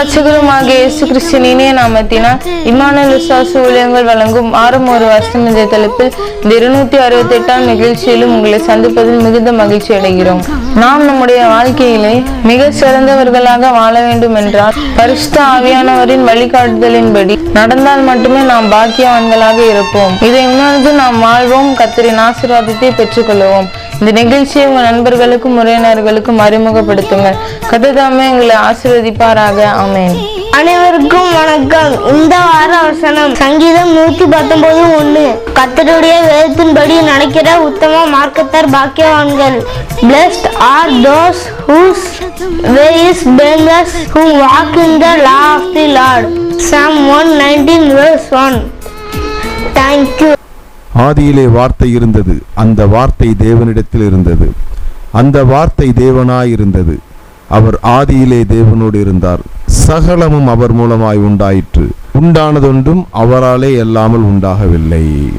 கத்தரும் ரட்சகருமாகிய இயேசு கிறிஸ்தின் நாமத்தினால் இம்மானுவேல் விசுவாச ஊழியங்கள் வழங்கும் ஆறும் ஒரு வருஷம் என்ற தலைப்பில் இந்த இருநூத்தி அறுபத்தி எட்டாம் நிகழ்ச்சியிலும் உங்களை சந்திப்பதில் மிகுந்த மகிழ்ச்சி அடைகிறோம். நாம் நம்முடைய வாழ்க்கையிலே மிக சிறந்தவர்களாக வாழ வேண்டும் என்றால் பரிசுத்த ஆவியானவரின் வழிகாட்டுதலின்படி நடந்தால் மட்டுமே நாம் பாக்கியவான்களாக இருப்போம். இதை உணர்ந்து நாம் வாழ்வோம். கத்தரின் ஆசீர்வாதத்தை பெற்றுக்கொள்வோம். இந்த நிகழ்ச்சியை உங்கள் நண்பர்களுக்கும் உறவினர்களுக்கும் அறிமுகப்படுத்துங்கள் கத்ததாமே எங்களை ஆசீர்வதிப்பாராக. ஆமேன். அனைவருக்கும் வணக்கம். இந்த வார வசனம் சங்கீதம் நூத்தி பத்தொன்பது ஒண்ணு. கத்தருடைய வேதத்தின்படி நடக்கிற உத்தம மார்க்கத்தார் பாக்கியவான்கள். Blessed are those whose way is blameless who walk in the law of the Lord. Psalm 119 verse 1 thank you. ஆதியிலே வார்த்தை இருந்தது. அந்த வார்த்தை தேவனிடத்தில் இருந்தது. அந்த வார்த்தை தேவனாயிருந்தது அவர் ஆதியிலே தேவனோடு இருந்தார். சகலமும் அவர் மூலமாய் உண்டாயிற்று. உண்டானதொன்றும் அவராலே எல்லாமல் உண்டாகவில்லை.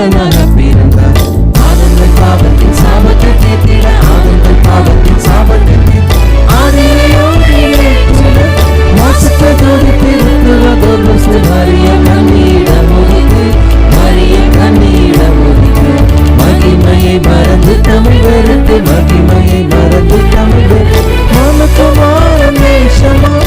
அற்புத பிறந்தார் ஆதங்கள் பாவத்தின் சாபத்தை தீர்த்திட ஆதங்கள் பாவத்தின் சாபத்தை மரிய கண்ணீடம் ஒதுக்கு மரிய கண்ணீடம் ஒதுக்கு மகிமையை மறந்து தமிழ் வெறுத்து மகிமையை மறந்து தமிழ் நேசமா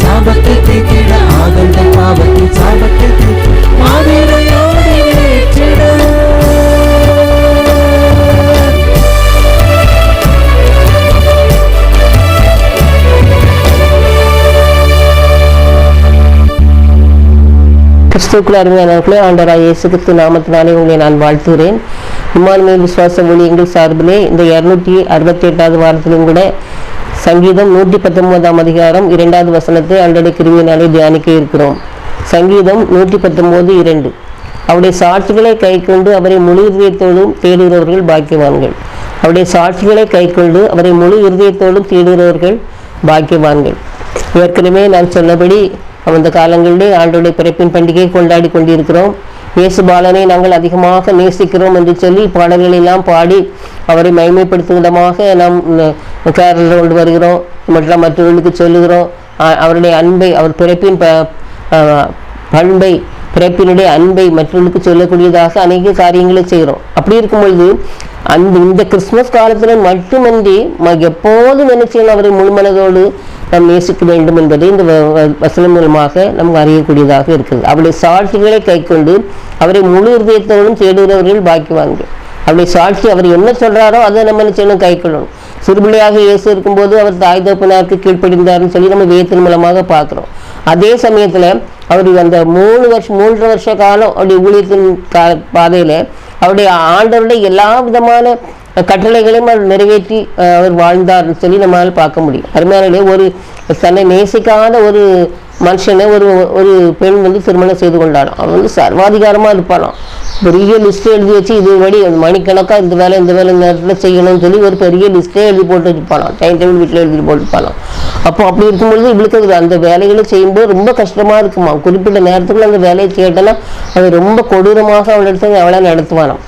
சாபத்தை தீக்கிட ஆதந்த பாவத்தின் சாபத்தை தீக்கிட ஏற்றிட. கிறிஸ்துக்குள் அருமையானவர்களே ஆண்டராய் இயேசு கிறிஸ்து நாமத்தினாலே உங்களை நான் வாழ்த்துகிறேன். இம்மானுவேல் விசுவாச ஊழியங்கள் சார்பிலே இந்த இரநூத்தி அறுபத்தி எட்டாவது வாரத்திலும் கூட சங்கீதம் நூற்றி பத்தொன்பதாம் அதிகாரம் இரண்டாவது வசனத்தை அன்றடை கிருமியினாலே தியானிக்க இருக்கிறோம். சங்கீதம் நூற்றி பத்தொன்பது இரண்டு. அவருடைய சாட்சிகளை கைக்கொண்டு அவரை முழு இருதயத்தோடும் தேடுகிறவர்கள் பாக்கியவான்கள். அவருடைய சாட்சிகளை கைக்கொண்டு அவரை முழு இருதயத்தோடும் தேடுகிறவர்கள் பாக்கியவான்கள். ஏற்கனவே நான் சொன்னபடி அந்த காலங்களிலே ஆண்டோடைய பிறப்பின் பண்டிகையை கொண்டாடி கொண்டிருக்கிறோம். இயேசுபாலனை நாங்கள் அதிகமாக நேசிக்கிறோம் என்று சொல்லி பாடல்களை எல்லாம் பாடி அவரை மகிமைப்படுத்தும் விதமாக நாம் கேரளில் கொண்டு வருகிறோம். மற்ற மற்றவர்களுக்கு சொல்லுகிறோம். அவருடைய அன்பை அவர் பிறப்பின் ப பண்பை பிறப்பினுடைய அன்பை மற்றவர்களுக்கு சொல்லக்கூடியதாக அநேக காரியங்களை செய்கிறோம். அப்படி இருக்கும் பொழுது அந்த இந்த கிறிஸ்மஸ் காலத்தில் மட்டுமன்றி ம- எப்போதும் என்ன செய்யணும்? அவரை முழுமனதோடு நாம் நேசிக்க வேண்டும் என்பதை இந்த வ- வ- வசனம் மூலமாக நமக்கு அறியக்கூடியதாக இருக்குது. அவருடைய சாட்சிகளை கைக்கொண்டு அவரை முழு இருதயத்தோடும் தேடுகிறவர்கள் பாக்கியவான்கள் அவருடைய சாட்சி அவர் என்ன சொல்கிறாரோ அதை நம்ம என்ன செய்யணும் கைக்கொள்ளணும். சிறுபிள்ளையாக இயேசு இருக்கும்போது அவர் தாய் தகப்பனாருக்கு கீழ்ப்படிந்தார்னு சொல்லி நம்ம வேத்தின் மூலமாக பார்க்குறோம். அதே சமயத்தில் அவர் அந்த மூணு வருஷம் மூன்று வருஷ காலம் அவருடைய ஊழியத்தின் கா பாதையில் அவருடைய ஆண்டவருடைய எல்லா விதமான கட்டளைகளையும் அவர் நிறைவேற்றி அவர் வாழ்ந்தார்னு சொல்லி நம்மளால் பார்க்க முடியும். அருமையானே ஒரு தன்னை நேசிக்காத ஒரு மனுஷனை ஒரு ஒரு பெண் வந்து திருமணம் செய்து கொண்டாலும் அவன் வந்து சர்வாதிகாரமாக இருப்பானாம். பெரிய லிஸ்ட் எழுதி வச்சு இது வழி மணிக்கணக்காக இந்த வேலை இந்த வேலை இந்த நேரத்தில் செய்யணும்னு சொல்லி ஒரு பெரிய லிஸ்ட்டே எழுதி போட்டு வச்சுப்பானாம் டைம் டேபிள் வீட்டில் எழுதி போட்டுப்பானாம். அப்போ அப்படி இருக்கும்பொழுது இவளுக்கு அந்த வேலைகளை செய்யும்போது ரொம்ப கஷ்டமாக இருக்குமா குறிப்பிட்ட நேரத்துக்குள்ள அந்த வேலையை கேட்டனா அது ரொம்ப கொடூரமாக அவளிடத்துல அவளை நடத்துவானாம்.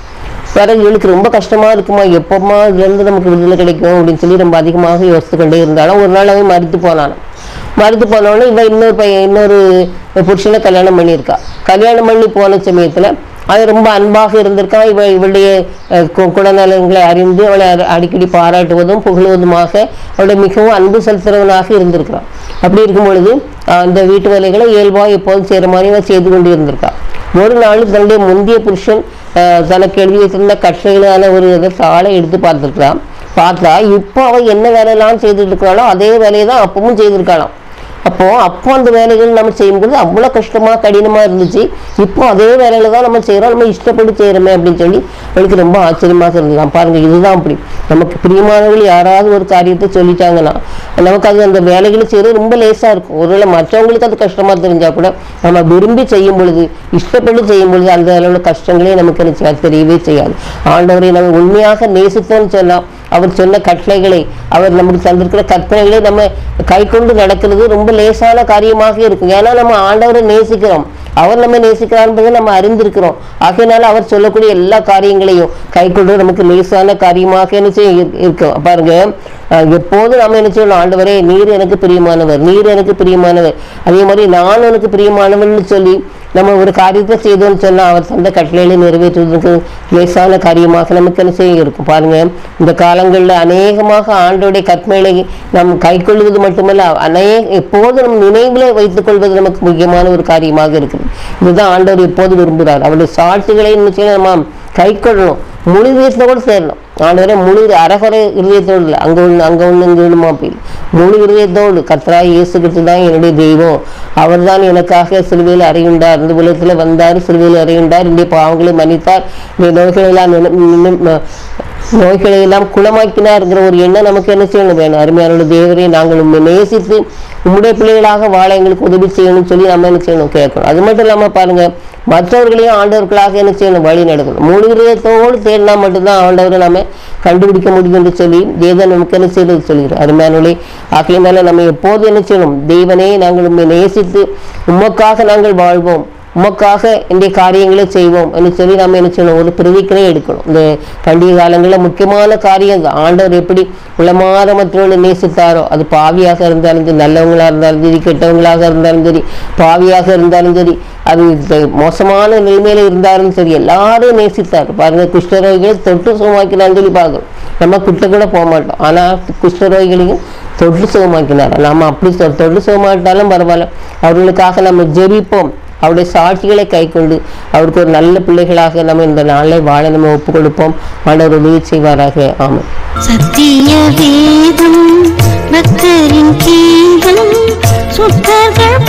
பிறகு இவளுக்கு ரொம்ப கஷ்டமா இருக்குமா? எப்பமா இதுலேருந்து நமக்கு விடுதலை கிடைக்கும் அப்படின்னு சொல்லி ரொம்ப அதிகமாக யோசித்து கொண்டே இருந்தாலும் ஒரு நாள் அவன் மறுத்து போனான். மறுத்து போனோடனே இவன் இன்னொரு பையன் இன்னொரு புருஷனை கல்யாணம் பண்ணியிருக்கா. கல்யாணம் பண்ணி போன சமயத்தில் அது ரொம்ப அன்பாக இருந்திருக்கான். இவ இவளுடைய அஹ், கு- அறிந்து அவளை அடிக்கடி பாராட்டுவதும் புகழுவதுமாக அவளை மிகவும் அன்பு செலுத்துறவனாக இருந்திருக்கிறான். அப்படி இருக்கும் பொழுது அந்த வீட்டு வேலைகளை இயல்பாக எப்போதும் செய்கிற மாதிரி அவன் செய்து கொண்டு இருந்திருக்கான் ஒரு நாள் தன்னுடைய முந்தைய புருஷன் தனக்கு எழுதி வச்சிருந்த கட்சிகளான ஒரு இதை எடுத்து பார்த்துருக்கான் பார்த்தா இப்போ அவன் என்ன வேலையெல்லாம் செய்துட்டு இருக்கிறாளோ அதே வேலையை தான் அப்பவும் செய்திருக்காளாம். அப்போ அப்போ அந்த வேலைகள் நம்ம செய்யும்போது அவ்வளோ கஷ்டமாக கடினமாக இருந்துச்சு. இப்போ அதே வேலையில தான் நம்ம செய்கிறோம் நம்ம இஷ்டப்பட்டு செய்கிறோமே அப்படின்னு சொல்லி அவளுக்கு ரொம்ப ஆச்சரியமாக இருந்தது பாருங்கள் இதுதான் அப்படி. நமக்கு பிரியமானவர்கள் யாராவது ஒரு காரியத்தை சொல்லிட்டாங்கன்னா நமக்கு அது அந்த வேலைகளை செய்கிறது ரொம்ப லேசாக இருக்கும். ஒருவேளை மற்றவங்களுக்கு அது கஷ்டமாக தெரிஞ்சால் கூட நம்ம விரும்பி செய்யும் பொழுது இஷ்டப்பட்டு செய்யும் பொழுது அந்த அளவுல கஷ்டங்களே நமக்கு எனக்கு தெரியவே செய்யாது. ஆண்டவரை நம்ம உண்மையாக நேசித்தோம்னு சொல்லலாம் அவர் சொன்ன கட்டளைகளை அவர் நமக்கு தந்திருக்கிற கற்பனைகளை நம்ம கை கொண்டு நடக்கிறது ரொம்ப லேசான காரியமாக இருக்கும். ஏன்னா நம்ம ஆண்டவரை நேசிக்கிறோம். அவர் நம்ம நேசிக்கிறார் என்பதை நம்ம அறிந்திருக்கிறோம். ஆகையினால அவர் சொல்லக்கூடிய எல்லா காரியங்களையும் கை கொண்டு நமக்கு லேசான காரியமாக என்ன செய்ய இருக்கும் பாருங்க எப்போது எப்போதும் நம்ம என்ன செய்யணும்? ஆண்டவரே நீர் எனக்கு பிரியமானவர் நீர் எனக்கு பிரியமானவர். அதே மாதிரி நான் எனக்கு பிரியமானவர்னு சொல்லி நம்ம ஒரு காரியத்தை செய்தோம்னு சொன்னால் அவர் சொந்த கட்டளைகளை நிறைவேற்றுவதற்கு லேசான காரியமாக நமக்கு என்ன செய்ய இருக்கும்? பாருங்க இந்த காலங்களில் அநேகமாக ஆண்டோடைய கற்பனைகளை நாம் கைக்கொள்வது மட்டுமல்ல அநேக எப்போதும் நம் நினைவில் வைத்துக் கொள்வது நமக்கு முக்கியமான ஒரு காரியமாக இருக்குது. இதுதான் ஆண்டவர் எப்போது விரும்புகிறார். அவருடைய சாட்சிகளை என்ன செய்யணும்? நம்ம கைக்கொள்ளணும். முழு வீட்டில் கூட சேரணும். ஆண்டவரே முழு அரகர இருதயத்தோடு இல்லை. அங்கே ஒன்று அங்கே ஒன்று இங்கே ஒன்றுமா அப்படி முழு இருதயத்தோடு. கர்த்தராய் இயேசு தான் என்னுடைய தெய்வம். அவர் தான் எனக்காக சிலுவையில் அறையுண்டார். இந்த உலகத்தில் வந்தார் சிலுவையில் அறையுண்டார். இந்த பாவங்களை மன்னித்தார். இந்த நோய்களை எல்லாம் குணமாக்கினா இருக்கிற ஒரு எண்ணம் நமக்கு என்ன செய்யணும்? வேணும். அருமையான தேவரை நாங்கள் உண்மை நேசித்து உங்களுடைய பிள்ளைகளாக வாழ எங்களுக்கு உதவி செய்யணும்னு சொல்லி நம்ம என்ன செய்யணும்? கேட்கணும் அது மட்டும் இல்லாம பாருங்க மற்றவர்களையும் ஆண்டவர்களாக என்ன செய்யணும்? வழி நடக்கணும். முழு இதயத்தோடு தேடினா மட்டும்தான் ஆண்டவரை நம்ம கண்டுபிடிக்க முடியும் என்று சொல்லி தேவன் நமக்கு என்ன செய்யறது சொல்கிறார். அருமையானே ஆகையினால நம்ம எப்போது என்ன செய்யணும்? தேவனே நாங்கள் உண்மை நேசித்து உமக்காக நாங்கள் வாழ்வோம். உமக்காக இந்த காரியங்களை செய்வோம் என்று சொல்லி நம்ம என்ன செய்யணும்? ஒரு பிரதிக்கனை எடுக்கணும். இந்த பண்டிகை காலங்களில் முக்கியமான காரியம் ஆண்டவர் எப்படி உளமாற மற்றவர்களை நேசித்தாரோ அது பாவியாக இருந்தாலும் சரி நல்லவங்களாக இருந்தாலும் சரி கெட்டவங்களாக இருந்தாலும் சரி பாவியாக இருந்தாலும் சரி அது மோசமான நிலைமையில் இருந்தாலும் சரி எல்லாரும் நேசித்தார். பாருங்கள் குஷ்டரோகிகளை தொட்டு சுகமாக்கினான்னு சொல்லி பார்க்கணும் நம்ம கிட்ட கூட போக மாட்டோம். ஆனால் குஷ்டரோகிகளையும் தொட்டு சுகமாக்கினார். நம்ம அப்படி தொட்டு சுகமாட்டாலும் பரவாயில்ல. அவர்களுக்காக நம்ம ஜெபிப்போம். அவருடைய சாட்சிகளை கை கொண்டு அவருக்கு ஒரு நல்ல பிள்ளைகளாக நம்ம இந்த நாளை வாழ நம்ம ஒப்பு கொடுப்போம் மனோர் உதவி செய்வாராக. ஆமாம் சத்திய வேதம் பக்தரின் கீதம் சுத்தர்கள்